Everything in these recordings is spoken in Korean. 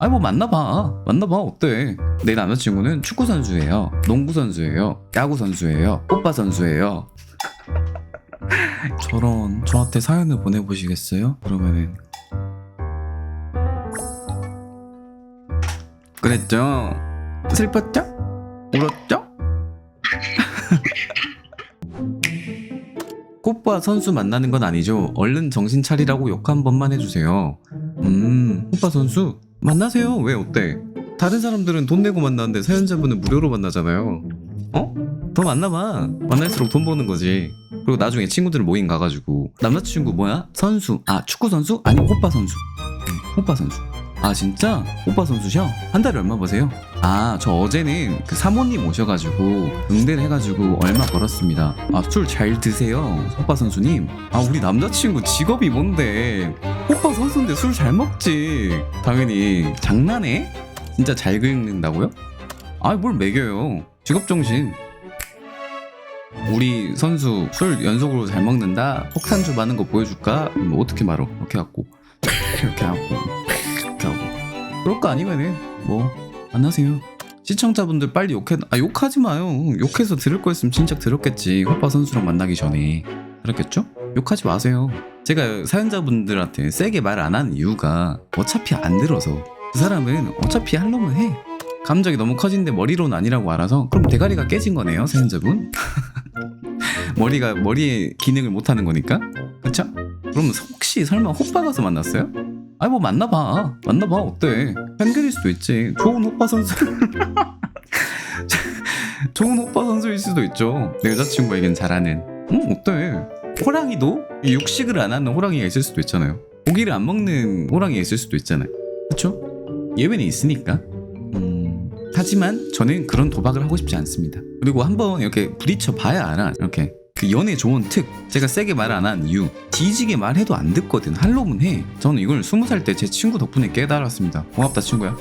아니 뭐 만나봐 만나봐 어때 내 남자친구는 축구 선수예요 농구 선수예요 야구 선수예요 오빠 선수예요 저런 저한테 사연을 보내보시겠어요? 그러면은 그랬죠? 슬펐죠? 울었죠? 오빠 선수 만나는 건 아니죠. 얼른 정신 차리라고 욕 한 번만 해주세요. 음, 오빠 선수 만나세요. 왜 어때? 다른 사람들은 돈 내고 만나는데 사연자분은 무료로 만나잖아요. 어? 더 만나봐. 만날수록 돈 버는 거지. 그리고 나중에 친구들 모임 가가지고 남자친구 뭐야? 선수. 아 축구 선수? 아니 오빠 선수. 응, 오빠 선수. 아 진짜? 오빠 선수셔? 한 달에 얼마 버세요? 아 저 어제는 그 사모님 오셔가지고 응대를 해가지고 얼마 벌었습니다 아 술 잘 드세요 오빠 선수님 아 우리 남자친구 직업이 뭔데 오빠 선수인데 술 잘 먹지 당연히 장난해? 진짜 잘 긁는다고요? 아 뭘 매겨요 직업정신 우리 선수 술 연속으로 잘 먹는다 폭탄주 많은 거 보여줄까? 뭐 어떻게 말어 이렇게 갖고 이렇게 하고 이렇게 하고. 그럴 거 아니면은 뭐 만나세요. 시청자분들 빨리 욕해 아 욕하지 마요. 욕해서 들을 거였으면 진작 들었겠지. 호빠 선수랑 만나기 전에. 그렇겠죠? 욕하지 마세요. 제가 사연자분들한테 세게 말 안 하는 이유가 어차피 안 들어서 그 사람은 어차피 할 놈은 해. 감정이 너무 커진데 머리로는 아니라고 알아서 그럼 대가리가 깨진 거네요 사연자분. 머리가 머리의 기능을 못 하는 거니까. 그쵸? 그럼 혹시 설마 호빠 가서 만났어요? 아니 뭐 만나봐. 만나봐. 어때? 팬들일 수도 있지. 좋은 호빠 선수. 좋은 호빠 선수일 수도 있죠. 내 여자친구에겐 잘하는. 응 어때? 호랑이도 육식을 안 하는 호랑이가 있을 수도 있잖아요. 고기를 안 먹는 호랑이가 있을 수도 있잖아요. 그쵸? 예외는 있으니까. 음, 하지만 저는 그런 도박을 하고 싶지 않습니다. 그리고 한번 이렇게 부딪혀 봐야 알아 이렇게 그 연애 좋은 특 제가 세게 말 안 한 이유 뒤지게 말해도 안 듣거든. 할 놈은 해. 저는 이걸 스무 살때 제 친구 덕분에 깨달았습니다. 고맙다 친구야.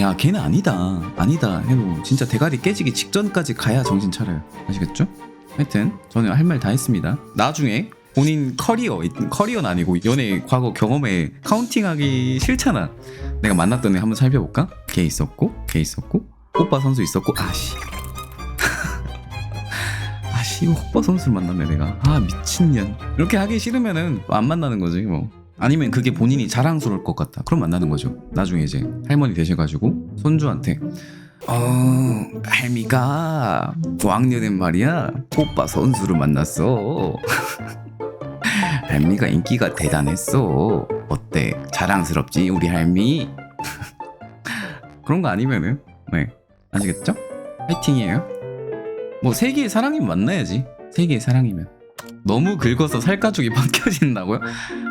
야 걔는 아니다. 아니다 해도 진짜 대가리 깨지기 직전까지 가야 정신 차려요. 아시겠죠? 하여튼 저는 할 말 다 했습니다. 나중에 본인 커리어 커리어는 아니고 연애 과거 경험에 카운팅하기 싫잖아. 내가 만났던 애 한번 살펴볼까? 걔 있었고 걔 있었고 오빠 선수 있었고 아씨 이거 오빠 선수를 만났네 내가. 아 미친년. 이렇게 하기 싫으면은 안 만나는 거지 뭐. 아니면 그게 본인이 자랑스러울 것 같다. 그럼 만나는 거죠. 나중에 이제 할머니 되셔가지고 손주한테 어 할미가 고학년엔 말이야. 오빠 선수를 만났어. 할미가 인기가 대단했어. 어때? 자랑스럽지 우리 할미? 그런 거 아니면은? 네. 아시겠죠? 파이팅이에요 뭐 세계의 사랑이면 만나야지 세계의 사랑이면 너무 긁어서 살가죽이 벗겨진다고요?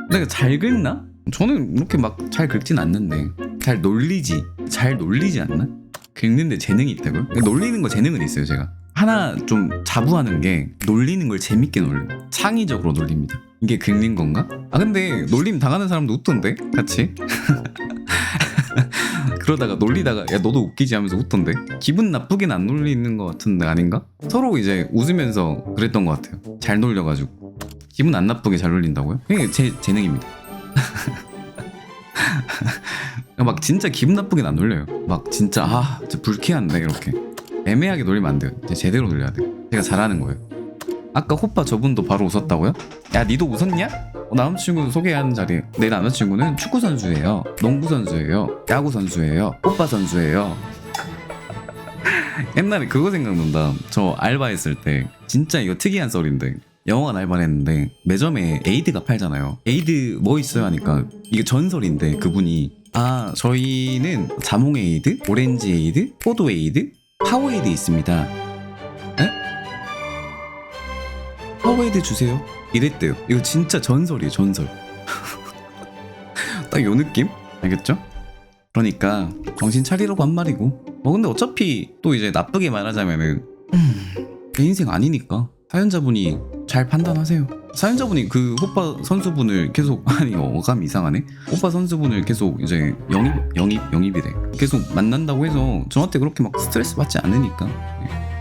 내가 잘 긁나? 저는 이렇게 막 잘 긁진 않는데 잘 놀리지 잘 놀리지 않나? 긁는데 재능이 있다고요? 놀리는 거 재능은 있어요 제가 하나 좀 자부하는 게 놀리는 걸 재밌게 놀려요 창의적으로 놀립니다 이게 긁는 건가? 아 근데 놀림 당하는 사람도 웃던데 같이 그러다가 놀리다가 야 너도 웃기지 하면서 웃던데? 기분 나쁘긴 안 놀리는 것 같은데 아닌가? 서로 이제 웃으면서 그랬던 것 같아요. 잘 놀려가지고. 기분 안 나쁘게 잘 놀린다고요? 그게 제 재능입니다. 막 진짜 기분 나쁘게 안 놀려요. 막 진짜 아 진짜 불쾌한데 이렇게. 애매하게 놀리면 안 돼요. 제대로 놀려야 돼요. 제가 잘하는 거예요. 아까 호빠 저분도 바로 웃었다고요? 야 니도 웃었냐? 어, 남자친구 소개하는 자리에 내 남자친구는 축구 선수예요. 농구 선수예요. 야구 선수예요. 오빠 선수예요. 옛날에 그거 생각난다. 저 알바했을 때 진짜 이거 특이한 썰인데. 영어관 알바를 했는데 매점에 에이드가 팔잖아요. 에이드 뭐 있어요 하니까 이게 전설인데 그분이. 아 저희는 자몽 에이드, 오렌지 에이드, 포도 에이드, 파워 에이드 있습니다. 에? 파워에이드 주세요. 이랬대요. 이거 진짜 전설이에요, 전설. 딱 요 느낌? 알겠죠? 그러니까 정신 차리라고 한 말이고. 뭐 근데 어차피 또 이제 나쁘게 말하자면은 음, 내 인생 아니니까 사연자분이 잘 판단하세요. 사연자분이 그 호빠 선수분을 계속 아니 어감 이상하네. 호빠 선수분을 계속 이제 영입 영입 영입이래. 계속 만난다고 해서 저한테 그렇게 막 스트레스 받지 않으니까.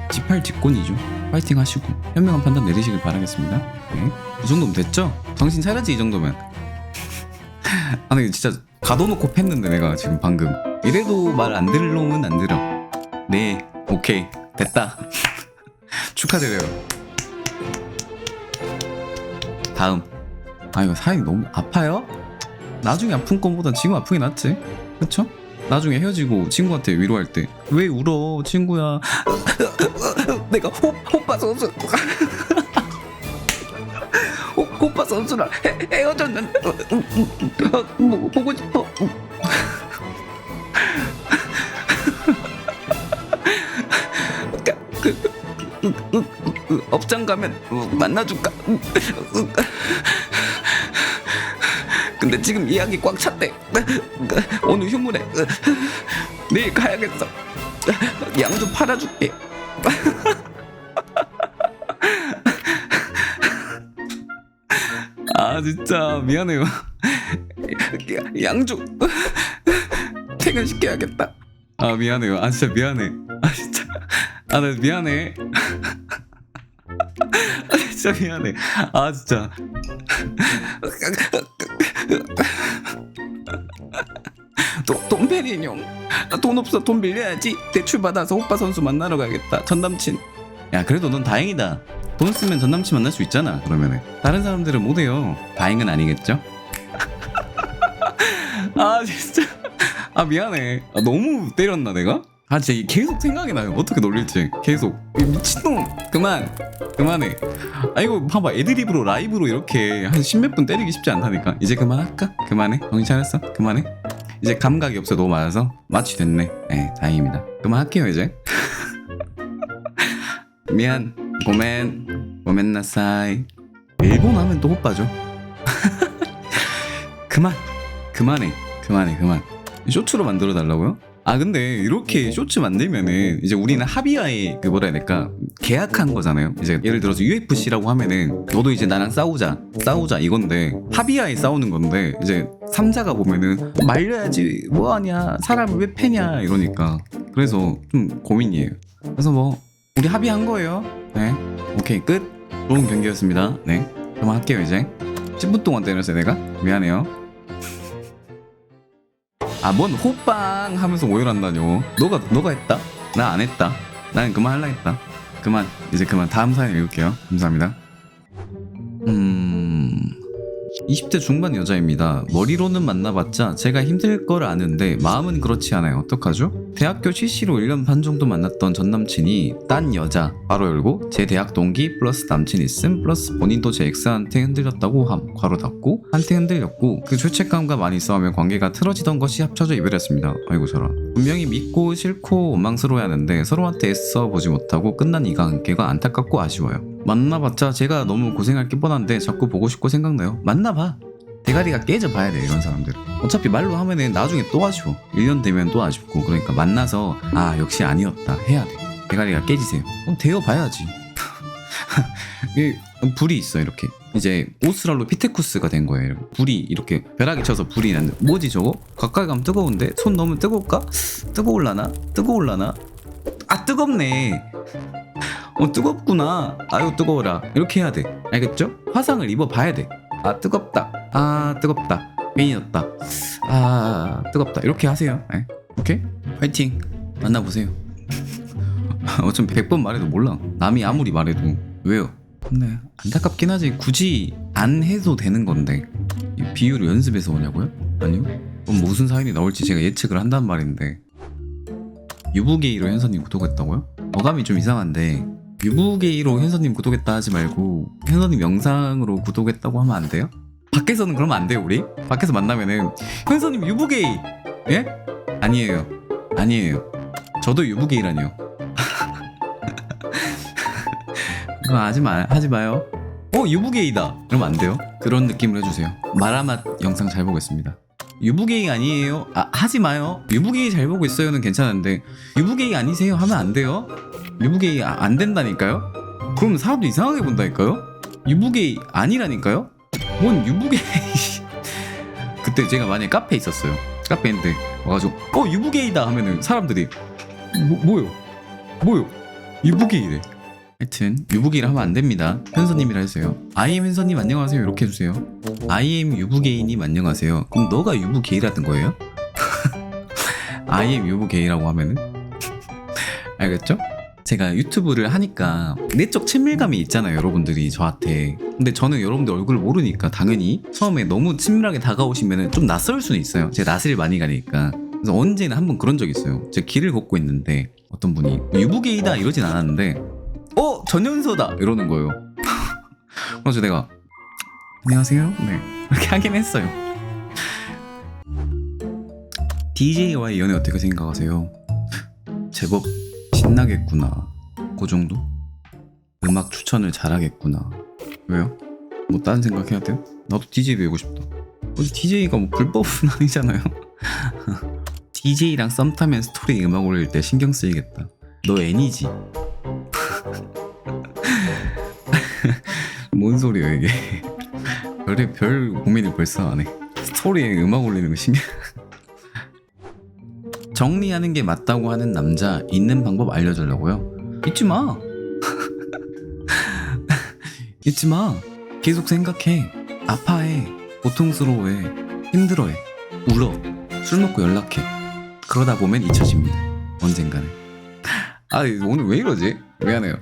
네. 지팔 뒷곤이죠. 파이팅 하시고 현명한 판단 내리시길 바라겠습니다. 네. 이 정도면 됐죠? 정신 차려지 이 정도면. 아 근데 진짜 가둬놓고 팼는데 내가 지금 방금 이래도 말 안 들을 놈은 안 들어. 네, 오케이. 됐다. 축하드려요. 다음. 아, 이거 사연이 너무 아파요? 나중에 아픈 것보다 지금 아프게 낫지? 그쵸? 나중에 헤어지고 친구한테 위로할 때. 왜 울어 친구야? 내가 호, 호빠 선수. 호, 호빠 선수랑 헤, 헤어졌는데 어, 음, 음, 어, 뭐, 보고 싶어 그, 그, 그, 그, 그, 업장 가면 어, 만나줄까 근데 지금 예약이 꽉 찼대. 오늘 휴무래 내일 가야겠어. 양 좀 팔아줄게. 아 진짜 미안해요. 양주 퇴근시켜야겠다. 아 미안해요. 아 진짜 미안해. 아 진짜. 아 나 미안해 아 진짜 미안해 아 진짜. 도, 돈페리 인형 아, 돈 없어. 돈 빌려야지. 대출 받아서 오빠 선수 만나러 가야겠다. 전 남친. 야 그래도 넌 다행이다. 돈 쓰면 전 남친 만날 수 있잖아 그러면은. 다른 사람들은 못 해요. 다행은 아니겠죠? 아 진짜. 아 미안해. 아, 너무 때렸나 내가 아 진짜 이게 계속 생각이 나요. 어떻게 놀릴지. 계속. 이 미친놈. 그만. 그만해. 아 이거 봐봐. 애드립으로 라이브로 이렇게 한 십몇 분 때리기 쉽지 않다니까. 이제 그만할까? 그만해? 정신 차렸어? 그만해? 이제 감각이 없어. 너무 많아서? 마취 됐네. 네 다행입니다. 그만할게요 이제. 미안. 고멘 고멘나사이. 일본 하면 또 오빠죠. 그만. 그만해. 그만해. 그만. 쇼츠로 만들어 달라고요? 아 근데 이렇게 쇼츠 만들면은 이제 우리는 합의하에 그 뭐라 해야 될까? 계약한 거잖아요. 이제 예를 들어서 UFC라고 하면은 너도 이제 나랑 싸우자. 싸우자 이건데 합의하에 싸우는 건데 이제 삼자가 보면은 말려야지 뭐하냐 사람을 왜 패냐 이러니까 그래서 좀 고민이에요. 그래서 뭐 우리 합의한 거예요. 네. 오케이 끝. 좋은 경기였습니다. 네. 그만 할게요 이제. 10분 동안 때렸어요 내가? 미안해요 아 뭔 호빵 하면서 오열한다뇨? 너가 너가 했다? 나 안 했다? 나는 그만 할라 했다. 그만 이제 그만 다음 사연 읽을게요. 감사합니다. 음 20대 중반 여자입니다. 머리로는 만나봤자 제가 힘들 걸 아는데 마음은 그렇지 않아요. 어떡하죠? 대학교 CC로 1년 반 정도 만났던 전 남친이 딴 여자 바로 열고 제 대학 동기 플러스 남친 있음 플러스 본인도 제 엑스한테 흔들렸다고 함 괄호 닫고 한테 흔들렸고 그 죄책감과 많이 싸우며 관계가 틀어지던 것이 합쳐져 이별했습니다. 아이고 저런 분명히 믿고 싫고 원망스러워하는데 서로한테 애써 보지 못하고 끝난 이 관계가 안타깝고 아쉬워요. 만나봤자 제가 너무 고생할 게 뻔한데 자꾸 보고 싶고 생각나요. 만나봐. 대가리가 깨져 봐야 돼 이런 사람들. 어차피 말로 하면은 나중에 또 아쉬워. 1년 되면 또 아쉽고 그러니까 만나서 아 역시 아니었다 해야 돼. 대가리가 깨지세요. 그럼 되어 봐야지. 이 불이 있어 이렇게 이제 오스랄로 피테쿠스가 된 거예요 불이 이렇게 벼락이 쳐서 불이 나는 뭐지 저거 가까이 가면 뜨거운데 손 넣으면 뜨거울까 뜨거울라나 뜨거울라나 아 뜨겁네 어 뜨겁구나. 아유 뜨거워라. 이렇게 해야 돼. 알겠죠? 화상을 입어 봐야 돼아 뜨겁다. 아 뜨겁다. 괜히 넣었다. 아 뜨겁다. 이렇게 하세요. 네. 오케이? 파이팅. 만나보세요. 어쩜 100번 말해도 몰라. 남이 아무리 말해도. 왜요? 근데 안타깝긴 하지. 굳이 안 해도 되는 건데. 이 비유를 연습해서 오냐고요? 아니요? 그럼 무슨 사연이 나올지 제가 예측을 한단 말인데. 유부게이로 현서님 구독했다고요? 어감이 좀 이상한데 유부게이로 현서님 구독했다 하지 말고 현서님 영상으로 구독했다고 하면 안 돼요? 밖에서는 그러면 안 돼요 우리? 밖에서 만나면은 현서님 유부게이 예? 아니에요. 아니에요. 저도 유부게이라니요. 그거 하지 마 하지 마요. 어 유부게이다! 이러면 안 돼요. 그런 느낌으로 해주세요. 마라맛 영상 잘 보겠습니다 유부게이 아니에요? 아 하지 마요. 유부게이 잘 보고 있어요는 괜찮은데 유부게이 아니세요 하면 안 돼요? 유부게이 아- 안 된다니까요? 그럼 사람도 이상하게 본다니까요? 유부게이 아니라니까요? 뭔 유부게이 그때 제가 만약에 카페에 있었어요. 카페에 있는데 와가지고 어 유부게이다. 하면은 사람들이 뭐, 뭐요? 뭐요? 유부게이래 하여튼 유부게이를 하면 안 됩니다. 현서님이라 해주세요. 아이엠 현서님 안녕하세요. 이렇게 해주세요. 아이엠 유부게이님 안녕하세요. 그럼 너가 유부게이라는 거예요? I am 유부 게이라고 하면은? 알겠죠? 제가 유튜브를 하니까 내적 친밀감이 있잖아요 여러분들이 저한테. 근데 저는 여러분들 얼굴을 모르니까 당연히 처음에 너무 친밀하게 다가오시면 좀 낯설 수는 있어요. 제가 낯을 많이 가니까. 그래서 언제나 한 번 그런 적 있어요. 제가 길을 걷고 있는데 어떤 분이 유부게이다. 이러진 않았는데 어 전연서다 이러는 거예요 그래서 내가 안녕하세요 네 이렇게 하긴 했어요 DJ와의 연애 어떻게 생각하세요? 제법 신나겠구나. 그 정도? 음악 추천을 잘하겠구나. 왜요? 뭐 다른 생각 해야 돼요? 나도 DJ 되고 싶다. 어디 DJ가 뭐 불법은 아니잖아요. DJ랑 썸 타면 스토리 음악 올릴 때 신경 쓰이겠다. 너 애니지? 뭔 소리야 이게? 별의 별 고민을 벌써 안 해. 스토리에 음악 올리는 거 신경. 정리하는 게 맞다고 하는 남자 있는 방법 알려주려고요. 잊지 마. 잊지 마. 계속 생각해. 아파해. 고통스러워해. 힘들어해. 울어. 술 먹고 연락해. 그러다 보면 잊혀집니다. 언젠가는. 아 오늘 왜 이러지? 미안해요.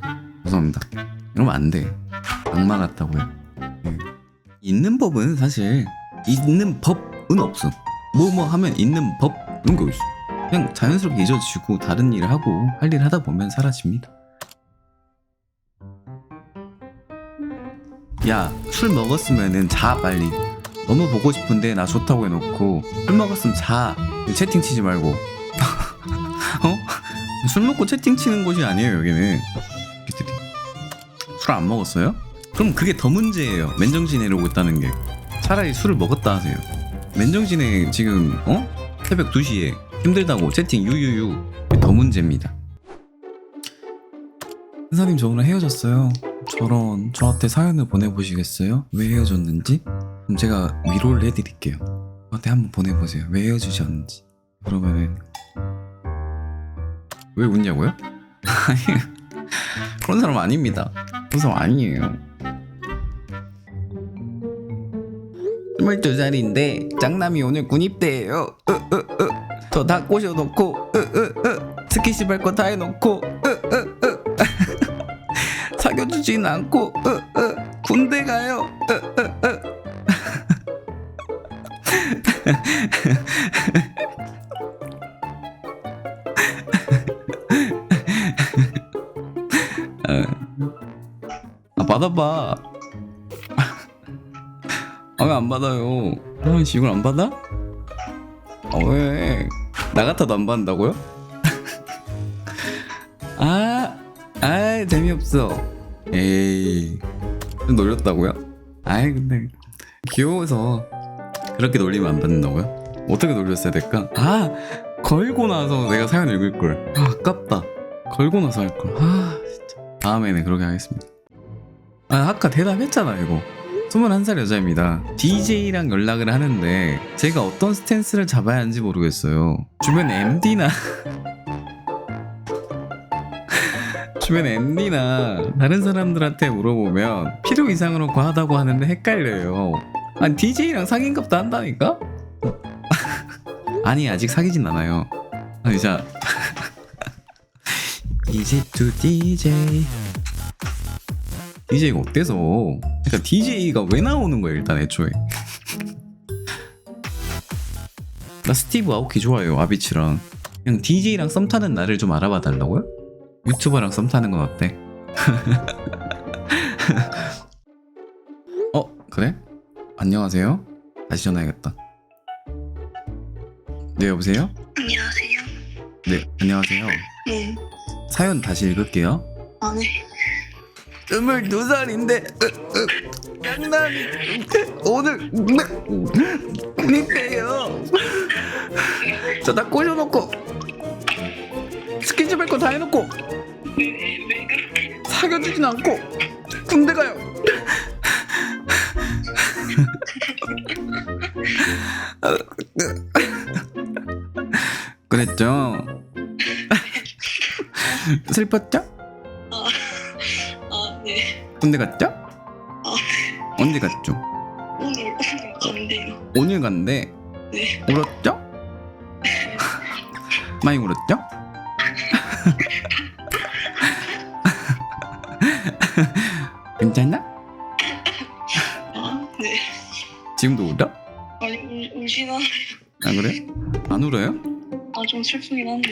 죄송합니다. 이러면 안 돼. 악마 같다고요. 예. 있는 법은 사실 있는 법은 없어. 뭐뭐 하면 있는 법 이런 게 있어. 그냥 자연스럽게 잊어지고 다른 일을 하고 할 일 하다 보면 사라집니다. 야, 술 먹었으면은 자 빨리. 너무 보고 싶은데 나 좋다고 해놓고 술 먹었으면 자. 채팅 치지 말고. 어? 술 먹고 채팅 치는 곳이 아니에요 여기는. 술 안 먹었어요? 그럼 그게 더 문제예요. 맨정신에 이러고 있다는 게. 차라리 술을 먹었다 하세요. 맨정신에 지금 어? 새벽 2시에 힘들다고 채팅 유유유 더 문제입니다. 선사님 저 오늘 헤어졌어요. 저런 저한테 사연을 보내보시겠어요? 왜 헤어졌는지? 그럼 제가 위로를 해드릴게요. 저한테 한번 보내보세요. 왜 헤어지셨는지. 그러면은 왜 웃냐고요? 아니 그런 사람 아닙니다. 그런 사람 아니에요. 22살인데 짱남이 오늘 군입대예요. 으. 저다 꼬셔놓고. 스키십 할 거 다 해놓고. 사귀어주진 않고. 군대 가요. 으. 아 받아봐. 안 받아요? 아 씨, 이걸 안 받아? 아 왜? 나 같아도 안 받는다고요? 아, 아 재미없어. 에이, 좀 놀렸다고요? 아이 근데 귀여워서 그렇게 놀리면 안 받는다고요? 어떻게 놀렸어야 될까? 아 걸고 나서 내가 사연 읽을 걸. 아, 아깝다. 걸고 나서 할 걸. 아 진짜. 다음에는 그렇게 하겠습니다. 아 아까 대답했잖아 이거. 21살 여자입니다. DJ랑 연락을 하는데 제가 어떤 스탠스를 잡아야 하는지 모르겠어요. 주변 MD나 주변 MD나 다른 사람들한테 물어보면 필요 이상으로 과하다고 하는데 헷갈려요. 아니 DJ랑 사귄갑도 한다니까? 아니 아직 사귀진 않아요. 아니 자 이제 to DJ DJ가 어때서? 그러니까 DJ가 왜 나오는 거야 일단 애초에. 나 스티브 아오키 좋아해요 아비치랑. 그냥 DJ랑 썸 타는 나를 좀 알아봐 달라고요? 유튜버랑 썸 타는 건 어때? 어 그래? 안녕하세요. 다시 전화해야겠다. 네 여보세요? 안녕하세요. 네 안녕하세요. 네. 사연 다시 읽을게요. 아, 네. 22살인데 장난이 오늘 군입대예요 저다 꼬셔놓고 스킨십 할거 다 해놓고? 사귀어주진 않고 군대 가요 그랬죠 슬펐죠? 아, 네. 군대 갔죠? 언제 갔죠? 오늘, 오늘 건데요. 오늘 갔는데 네. 울었죠? 많이 울었죠? 괜찮나? 아, 네. 지금도 울어? 아니, 울, 울진 않아요. 아 그래? 안 울어요? 아, 좀 슬프긴 한데.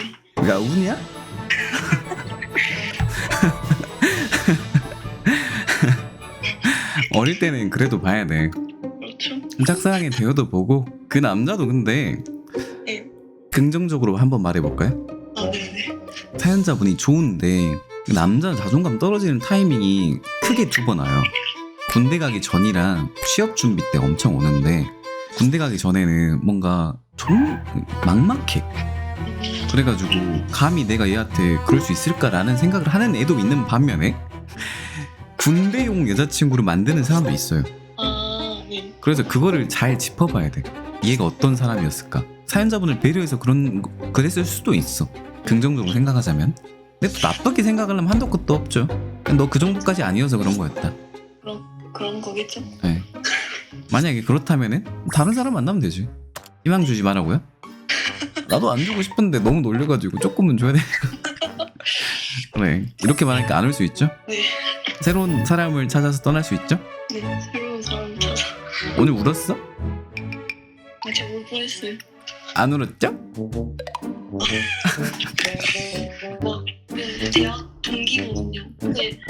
야 우냐? 어릴 때는 그래도 봐야 돼. 그렇죠? 짝사랑의 대여도 보고 그 남자도 근데 네. 긍정적으로 한번 말해볼까요? 아, 네네. 사연자분이 좋은데 그 남자 자존감 떨어지는 타이밍이 크게 두 번 와요. 군대 가기 전이랑 취업 준비 때 엄청 오는데 군대 가기 전에는 뭔가 좀 막막해. 음, 그래가지고 감히 내가 얘한테 그럴 수 있을까라는 생각을 하는 애도 있는 반면에 군대용 여자친구를 만드는 사람도 있어요. 아, 네. 그래서 그거를 잘 짚어봐야 돼. 얘가 어떤 사람이었을까? 사연자분을 배려해서 그런 거- 그랬을 수도 있어. 긍정적으로 생각하자면. 근데 또 나쁘게 생각하려면 한도 끝도 없죠. 너 그 정도까지 아니어서 그런 거였다. 그런 거겠죠? 네. 만약에 그렇다면은 다른 사람 만나면 되지. 희망 주지 말라고요? 나도 안 주고 싶은데 너무 놀려가지고 조금은 줘야 돼. 그래 이렇게 말하니까 안 올 수 있죠? 네. 새로운 사람을 찾아서 떠날 수 있죠? 네. 새로운 사람 찾아. 오늘 울었어? 아, 제가 울 뻔했어요. 안 울었죠? 막, 그 대학 동기거든요. 근데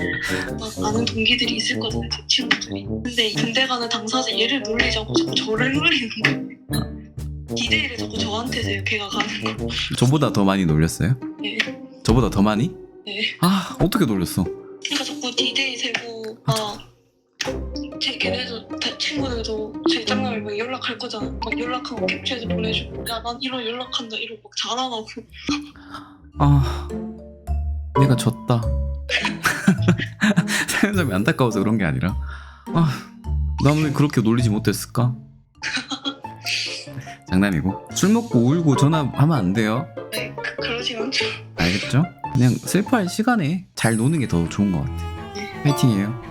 막 아는 동기들이 있을 거잖아요, 제 친구들이. 근데 군대 가는 당사자 얘를 놀리자고 자꾸 저를 놀리는 거예요. 디데이를 자꾸 저한테 세요, 걔가 가는 거. 저보다 더 많이 놀렸어요? 네. 저보다 더 많이? 네. 아 어떻게 놀렸어? 디데이 세고 막제 걔네도 다 친구들도 제 짝남을 막 연락할 거잖아. 막 연락한 거 캡처해서 보내주고. 야 난 이런 연락한다. 이러고 막 자랑하고. 아 내가 졌다. 사연자이 안타까워서 그런 게 아니라. 아나 왜 그렇게 놀리지 못했을까? 장난이고. 술 먹고 울고 전화하면 안 돼요? 네, 그, 그러진 않죠. 알겠죠? 그냥 슬퍼할 시간에 잘 노는 게 더 좋은 것 같아 파이팅이에요.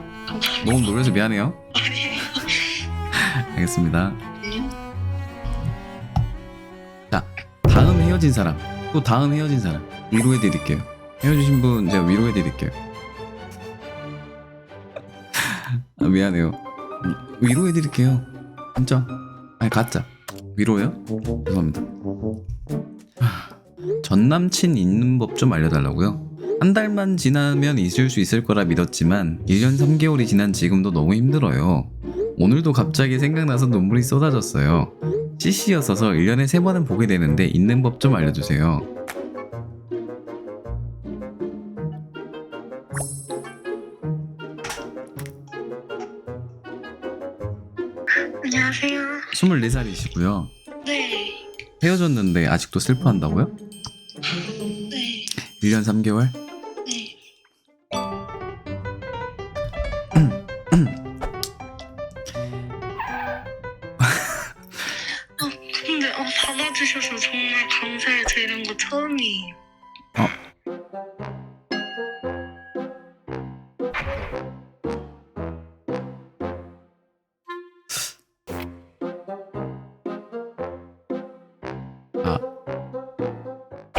너무 놀려서 미안해요. 알겠습니다 네. 다음 헤어진 사람 또 다음 헤어진 사람 위로해드릴게요 헤어지신 분 제가 위로해드릴게요 아, 미안해요 위로해드릴게요 진짜 아니 가짜 위로요? 죄송합니다 하, 전 남친 있는 법 좀 알려달라고요? 한 달만 지나면 있을 수 있을 거라 믿었지만 1년 3개월이 지난 지금도 너무 힘들어요 오늘도 갑자기 생각나서 눈물이 쏟아졌어요 CC였어서 1년에 3번은 보게 되는데 있는 법 좀 알려주세요. 안녕하세요. 24살이시고요. 네. 헤어졌는데 아직도 슬퍼한다고요? 네. 1년 3개월? 어, 받아주셔서 정말 감사해요. 저 이런 거 처음이에요. 아,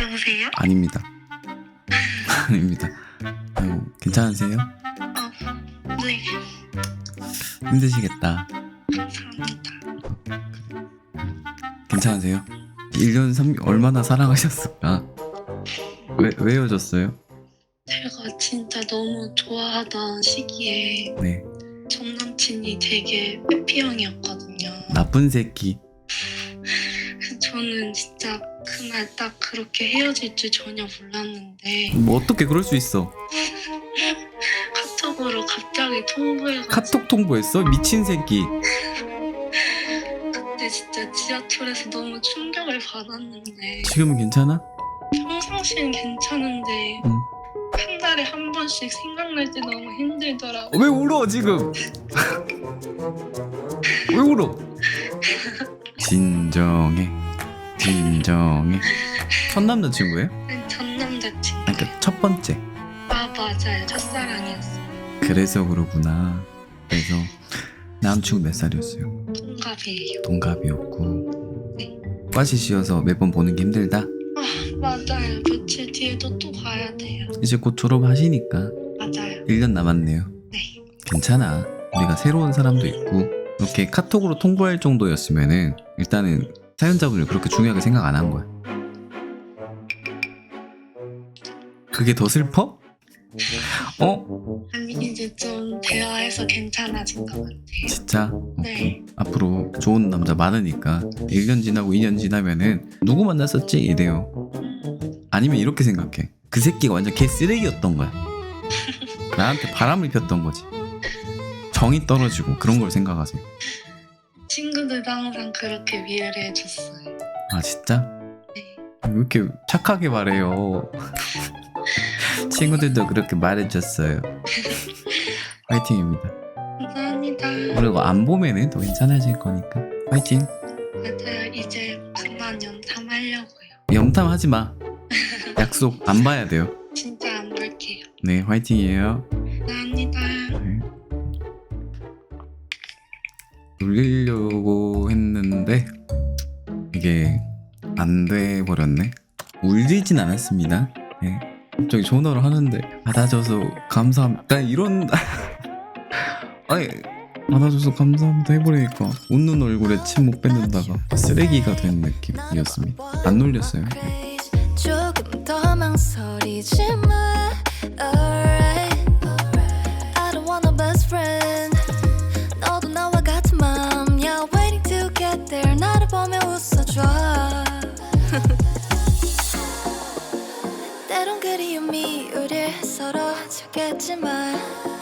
여보세요? 아닙니다. 아닙니다. 아유, 괜찮으세요? 네. 힘드시겠다. 1년 3 얼마나 사랑하셨을까? 왜, 왜 헤어졌어요? 제가 진짜 너무 좋아하던 시기에 네. 전 남친이 되게 회피형이었거든요. 나쁜 새끼. 저는 진짜 그날 딱 그렇게 헤어질 줄 전혀 몰랐는데 뭐 어떻게 그럴 수 있어? 카톡으로 갑자기 통보해가지고 카톡 통보했어? 미친 새끼. 지하철에서 너무 충격을 받았는데 지금은 괜찮아? 평상시엔 괜찮은데 응. 한 달에 한 번씩 생각날 때 너무 힘들더라고. 왜 울어 지금? 왜 울어? 진정해, 진정해. 첫 남자친구예요? 전 남자친구. 아니, 그러니까 첫 번째. 아 맞아요 첫사랑이었어요. 그래서 그러구나. 그래서 남친구 몇 살이었어요? 동갑이에요. 동갑이었고. 네. 과시시여서 몇번 보는 게 힘들다. 아 맞아요. 며칠 뒤에도 또 가야 돼요. 이제 곧 졸업하시니까 맞아요. 1년 남았네요. 네. 괜찮아. 우리가 새로운 사람도 있고 이렇게 카톡으로 통보할 정도였으면은 일단은 사연자분을 그렇게 중요하게 생각 안 한 거야. 그게 더 슬퍼? 어? 아니 이제 좀 대화해서 괜찮아진 것 같아요. 진짜? 네. 앞으로 좋은 남자 많으니까 1년 지나고 2년 지나면은 누구 만났었지? 이래요. 아니면 이렇게 생각해. 그 새끼가 완전 개 쓰레기였던 거야. 나한테 바람을 폈던 거지. 정이 떨어지고 그런 걸 생각하세요. 친구들도 항상 그렇게 위로를 해줬어요. 아 진짜? 네. 왜 이렇게 착하게 말해요? 친구들도 그렇게 말해줬어요. 화이팅입니다. 감사합니다. 그리고 안 보면은 더 괜찮아질 거니까 화이팅. 맞아요. 이제 그만 연탐하려고요. 염탐하지 마. 약속 안 봐야 돼요. 진짜 안 볼게요. 네, 화이팅이에요. 감사합니다. 네. 울리려고 했는데 이게 안 돼 버렸네. 울리진 않았습니다. 네. 갑자기 전화를 하는데 받아줘서 감사합니다. 이런 아니 받아줘서 감사합니다 해버리니까 웃는 얼굴에 침 못 뱉는다가 쓰레기가 된 느낌이었습니다. 안 놀렸어요. 네. 서로 찾겠지만